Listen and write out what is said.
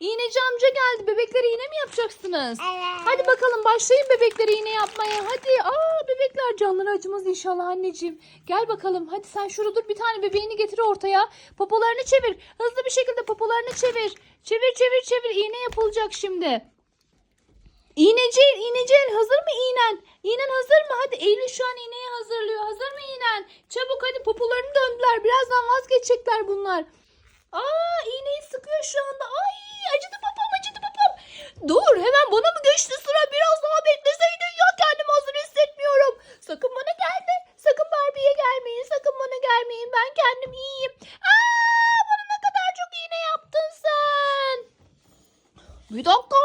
İğneci amca geldi. Bebeklere iğne mi yapacaksınız? Evet. Hadi bakalım başlayın bebeklere iğne yapmaya. Hadi. Aa bebekler canları acımaz inşallah anneciğim. Gel bakalım. Hadi sen şurada dur bir tane bebeğini getir ortaya. Popolarını çevir. Hızlı bir şekilde popolarını çevir. Çevir çevir çevir. İğne yapılacak şimdi. İğneci, iğneci hazır mı iğnen? İğnen hazır mı? Hadi Eylül şu an iğneyi hazırlıyor. Hazır mı iğnen? Çabuk hadi popolarını döndüler. Birazdan vazgeçecekler bunlar. Aa iğneyi sıkıyor şu anda. Ay acıdı popom acıdı popom. Dur hemen bana mı geçti sıra? Biraz daha bekleseydin ya kendimi hazır hissetmiyorum. Sakın bana gelme. Sakın Barbie'ye gelmeyin. Sakın bana gelmeyin. Ben kendim iyiyim. Aa bana ne kadar çok iğne yaptın sen. Bir dakika